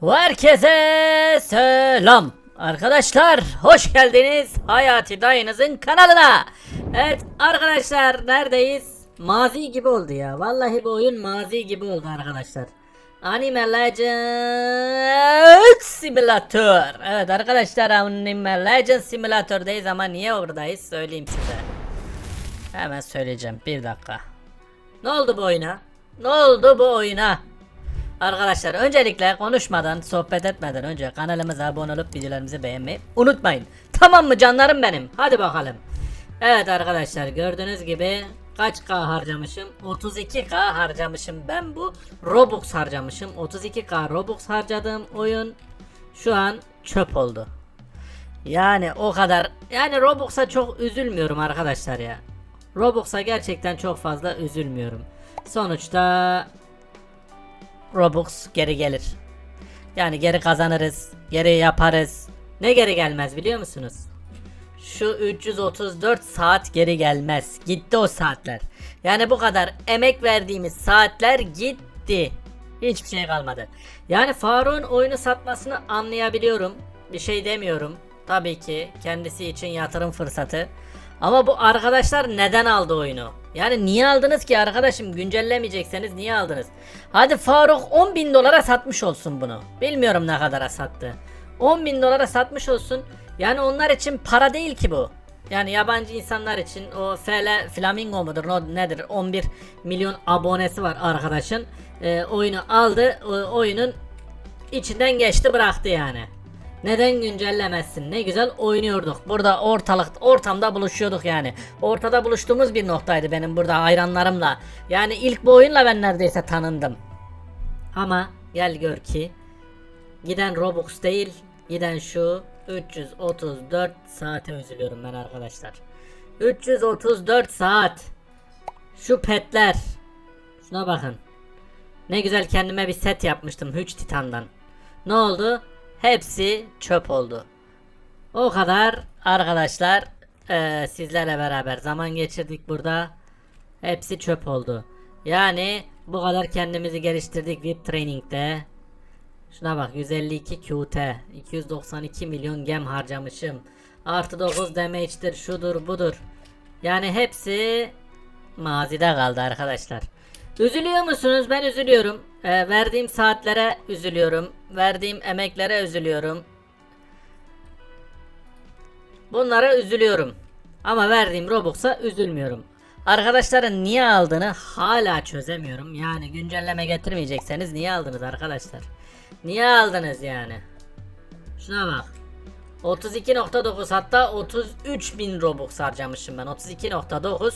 Herkese selam. Arkadaşlar hoş geldiniz Hayati Dayınızın kanalına. Evet arkadaşlar neredeyiz? Mazi gibi oldu ya. Vallahi bu oyun mazi gibi oldu arkadaşlar. Anime Legends Simulator. Evet arkadaşlar Anime Legends Simulator'dayız ama niye oradayız söyleyeyim size. Hemen söyleyeceğim bir dakika. Ne oldu bu oyuna? Ne oldu bu oyuna? Arkadaşlar öncelikle konuşmadan sohbet etmeden önce kanalımıza abone olup videolarımızı beğenmeyi unutmayın. Tamam mı canlarım benim? Hadi bakalım. Evet arkadaşlar gördüğünüz gibi kaç K harcamışım? 32K harcamışım. Ben bu Robux harcamışım. 32K Robux harcadığım oyun şu an çöp oldu. Yani o kadar yani Robux'a çok üzülmüyorum arkadaşlar ya. Robux'a gerçekten çok fazla üzülmüyorum. Sonuçta Robux geri gelir. Yani geri kazanırız, geri yaparız. Ne geri gelmez biliyor musunuz? Şu 334 saat geri gelmez. Gitti o saatler. Yani bu kadar emek verdiğimiz saatler gitti. Hiçbir şey kalmadı. Yani Faruk'un oyunu satmasını anlayabiliyorum. Bir şey demiyorum. Tabii ki kendisi için yatırım fırsatı. Ama bu arkadaşlar neden aldı oyunu? Yani niye aldınız ki arkadaşım güncellemeyecekseniz niye aldınız? Hadi Faruk 10 bin dolara satmış olsun bunu. Bilmiyorum ne kadara sattı. 10 bin dolara satmış olsun. Yani onlar için para değil ki bu. Yani yabancı insanlar için o FL Flamingo mudur nedir 11 milyon abonesi var arkadaşın. Ee, oyunu aldı o, oyunun içinden geçti bıraktı yani. Neden güncellemezsin? Ne güzel oynuyorduk. Burada ortalık ortamda buluşuyorduk yani. Ortada buluştuğumuz bir noktaydı benim burada hayranlarımla. Yani ilk bu oyunla ben neredeyse tanındım. Ama gel gör ki giden Robux değil, giden şu 334 saate üzülüyorum ben arkadaşlar. 334 saat. Şu petler. Şuna bakın. Ne güzel kendime bir set yapmıştım 3 titandan. Ne oldu? Hepsi çöp oldu. O kadar arkadaşlar eee, sizlerle beraber zaman geçirdik burada. Hepsi çöp oldu. Yani bu kadar kendimizi geliştirdik VIP training'de. Şuna bak 152 QT 292 milyon gem harcamışım. Artı 9 damage'dir şudur budur. Yani hepsi mazide kaldı arkadaşlar. Üzülüyor musunuz? Ben üzülüyorum. Ee, verdiğim saatlere üzülüyorum. Verdiğim emeklere üzülüyorum. Bunlara üzülüyorum. Ama verdiğim Robux'a üzülmüyorum. Arkadaşların niye aldığını hala çözemiyorum. Yani güncelleme getirmeyecekseniz niye aldınız arkadaşlar? Niye aldınız yani? Şuna bak. 32.9 hatta 33 bin Robux harcamışım ben. 32.9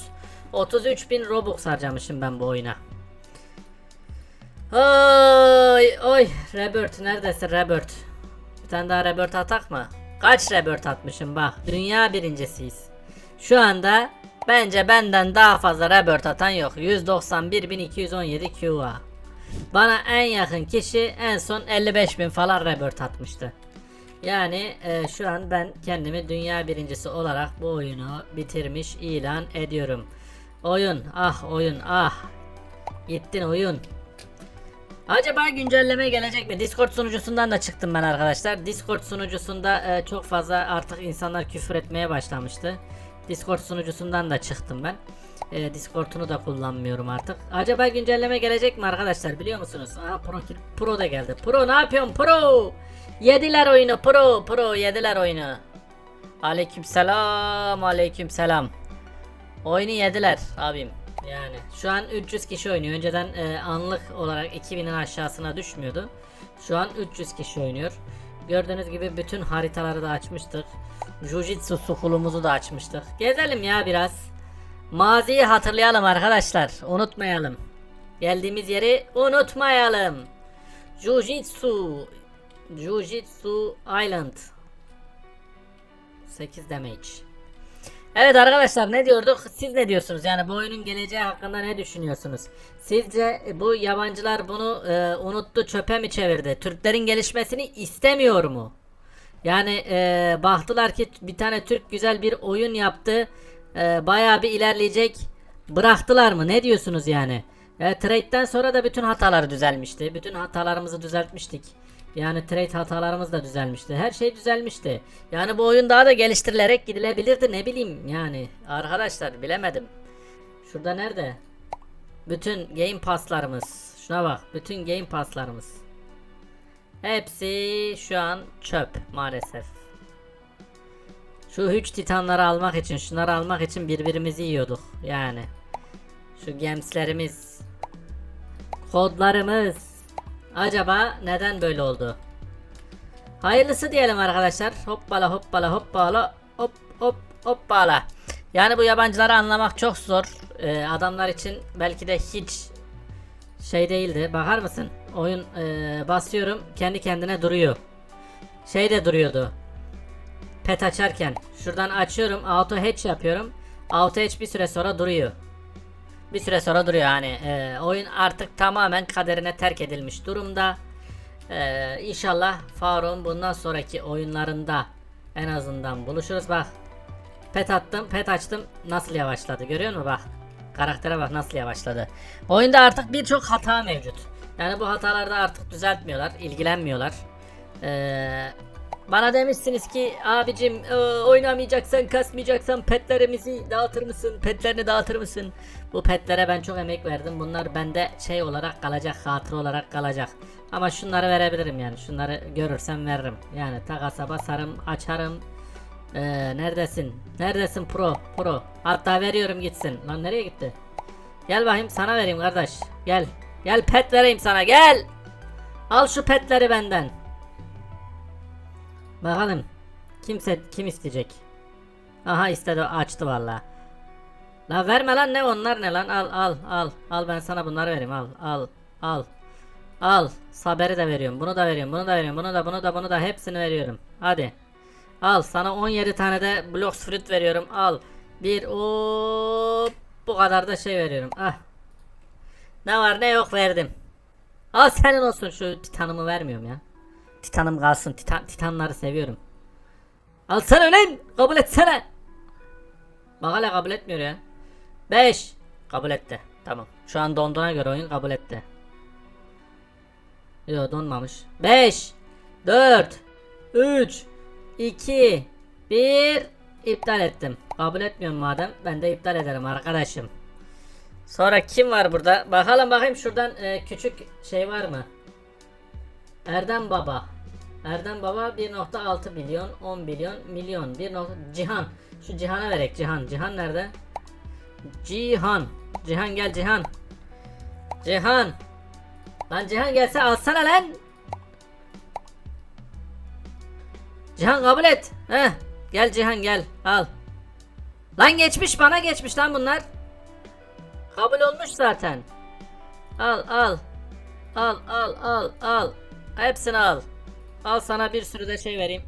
33 bin Robux harcamışım ben bu oyuna. Oy oy Rebirth neredesin Rebirth? Bir tane daha Rebirth atak mı? Kaç Rebirth atmışım bak. Dünya birincisiyiz. Şu anda bence benden daha fazla Rebirth atan yok. 191.217 QA. Bana en yakın kişi en son 55.000 falan Rebirth atmıştı. Yani e, şu an ben kendimi dünya birincisi olarak bu oyunu bitirmiş ilan ediyorum. Oyun ah oyun ah. Gittin oyun. Acaba güncelleme gelecek mi? Discord sunucusundan da çıktım ben arkadaşlar. Discord sunucusunda e, çok fazla artık insanlar küfür etmeye başlamıştı. Discord sunucusundan da çıktım ben. E, Discord'unu da kullanmıyorum artık. Acaba güncelleme gelecek mi arkadaşlar biliyor musunuz? Aa, Pro, Pro da geldi. Pro ne yapıyorsun Pro? Yediler oyunu Pro Pro yediler oyunu. Aleykümselam aleykümselam. Oyunu yediler abim. Yani şu an 300 kişi oynuyor. Önceden e, anlık olarak 2000'in aşağısına düşmüyordu. Şu an 300 kişi oynuyor. Gördüğünüz gibi bütün haritaları da açmıştık. Jujitsu sukulumuzu da açmıştık. Gezelim ya biraz. Maziyi hatırlayalım arkadaşlar. Unutmayalım. Geldiğimiz yeri unutmayalım. Jujitsu Jujitsu Island 8 damage. Evet arkadaşlar ne diyorduk? Siz ne diyorsunuz? Yani bu oyunun geleceği hakkında ne düşünüyorsunuz? Sizce bu yabancılar bunu e, unuttu, çöpe mi çevirdi? Türklerin gelişmesini istemiyor mu? Yani e, baktılar ki bir tane Türk güzel bir oyun yaptı. E, bayağı bir ilerleyecek. Bıraktılar mı? Ne diyorsunuz yani? E, trade'den sonra da bütün hatalar düzelmişti. Bütün hatalarımızı düzeltmiştik. Yani trade hatalarımız da düzelmişti. Her şey düzelmişti. Yani bu oyun daha da geliştirilerek gidilebilirdi ne bileyim yani. Arkadaşlar bilemedim. Şurada nerede? Bütün game passlarımız. Şuna bak. Bütün game passlarımız. Hepsi şu an çöp maalesef. Şu üç titanları almak için, şunları almak için birbirimizi yiyorduk yani. Şu gemslerimiz, kodlarımız. Acaba neden böyle oldu? Hayırlısı diyelim arkadaşlar. Hoppala hoppala hoppala hop hop hoppala. Yani bu yabancıları anlamak çok zor. Ee, adamlar için belki de hiç şey değildi. Bakar mısın? Oyun ee, basıyorum kendi kendine duruyor. Şey de duruyordu. Pet açarken şuradan açıyorum auto hatch yapıyorum. Auto hatch bir süre sonra duruyor. Bir süre sonra duruyor yani e, oyun artık tamamen kaderine terk edilmiş durumda. E, inşallah Faruk'un bundan sonraki oyunlarında en azından buluşuruz. Bak pet attım pet açtım nasıl yavaşladı görüyor musun bak. Karaktere bak nasıl yavaşladı. Oyunda artık birçok hata mevcut. Yani bu hatalarda artık düzeltmiyorlar, ilgilenmiyorlar. Eee bana demişsiniz ki abicim e, oynamayacaksan kasmayacaksan petlerimizi dağıtır mısın? Petlerini dağıtır mısın? Bu petlere ben çok emek verdim. Bunlar bende şey olarak kalacak, hatır olarak kalacak. Ama şunları verebilirim yani. Şunları görürsem veririm. Yani takasa basarım, açarım. E, neredesin? Neredesin pro? Pro. Hatta veriyorum gitsin. Lan nereye gitti? Gel bakayım sana vereyim kardeş. Gel. Gel pet vereyim sana gel. Al şu petleri benden. Bakalım. Kimse kim isteyecek? Aha istedi açtı valla. La verme lan ne onlar ne lan? Al al al. Al ben sana bunları vereyim. Al al al. Al saberi de veriyorum bunu da veriyorum bunu da veriyorum bunu da bunu da bunu da hepsini veriyorum. Hadi. Al sana 17 tane de blocks fruit veriyorum. Al. Bir o bu kadar da şey veriyorum. Ah. Ne var ne yok verdim. Al senin olsun. Şu titanımı vermiyorum ya Titanım kalsın. Titan, titanları seviyorum. Alsana lan. Kabul etsene. Bak hala kabul etmiyor ya. 5. Kabul etti. Tamam. Şu an donduğuna göre oyun kabul etti. Yok donmamış. 5. 4. 3. 2. 1. İptal ettim. Kabul etmiyorum madem. Ben de iptal ederim arkadaşım. Sonra kim var burada? Bakalım bakayım şuradan e, küçük şey var mı? Erdem Baba. Erdem Baba 1.6 milyon, 10 milyon, milyon. 1. nokta- Cihan. Şu Cihan'a verek Cihan. Cihan nerede? Cihan. Cihan gel Cihan. Cihan. Lan Cihan gelse alsana lan. Cihan kabul et. Heh. Gel Cihan gel. Al. Lan geçmiş bana geçmiş lan bunlar. Kabul olmuş zaten. Al al. Al al al al. Hepsini al. Al sana bir sürü de şey vereyim.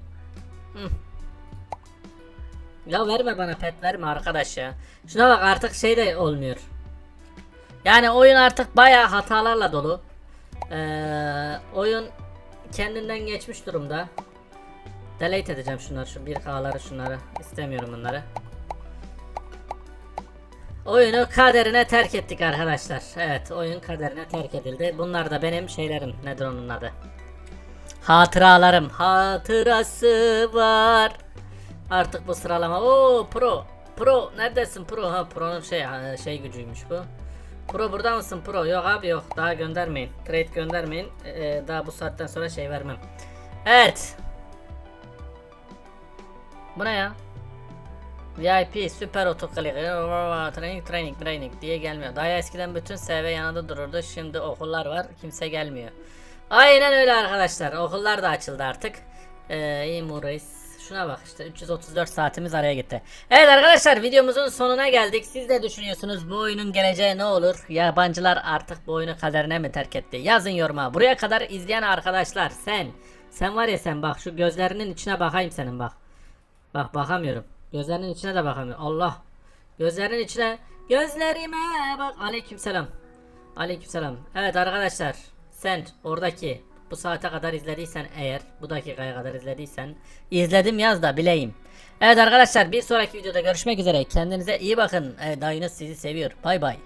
Ya verme bana pet verme arkadaş ya. Şuna bak artık şey de olmuyor. Yani oyun artık bayağı hatalarla dolu. Ee, oyun kendinden geçmiş durumda. Delete edeceğim şunları şu 1K'ları şunları. İstemiyorum bunları. Oyunu kaderine terk ettik arkadaşlar. Evet oyun kaderine terk edildi. Bunlar da benim şeylerim. Nedir onun adı? Hatıralarım. Hatırası var. Artık bu sıralama. Oo pro. Pro neredesin pro? Ha pro'nun şey şey gücüymüş bu. Pro burada mısın pro? Yok abi yok. Daha göndermeyin. Trade göndermeyin. Ee, daha bu saatten sonra şey vermem. Evet. Bu ne ya? VIP süper otoklik training training training diye gelmiyor. Daha eskiden bütün SV yanında dururdu. Şimdi okullar var. Kimse gelmiyor. Aynen öyle arkadaşlar. Okullar da açıldı artık. Ee, iyi? Şuna bak işte 334 saatimiz araya gitti. Evet arkadaşlar videomuzun sonuna geldik. Siz de düşünüyorsunuz bu oyunun geleceği ne olur? Yabancılar artık bu oyunu kaderine mi terk etti? Yazın yoruma. Buraya kadar izleyen arkadaşlar sen. Sen var ya sen bak şu gözlerinin içine bakayım senin bak. Bak bakamıyorum. Gözlerinin içine de bakamıyorum. Allah. Gözlerinin içine. Gözlerime bak. Aleykümselam. Aleykümselam. Evet arkadaşlar. Sen oradaki bu saate kadar izlediysen eğer bu dakikaya kadar izlediysen izledim yaz da bileyim. Evet arkadaşlar bir sonraki videoda görüşmek üzere. Kendinize iyi bakın. Evet, dayınız sizi seviyor. Bay bay.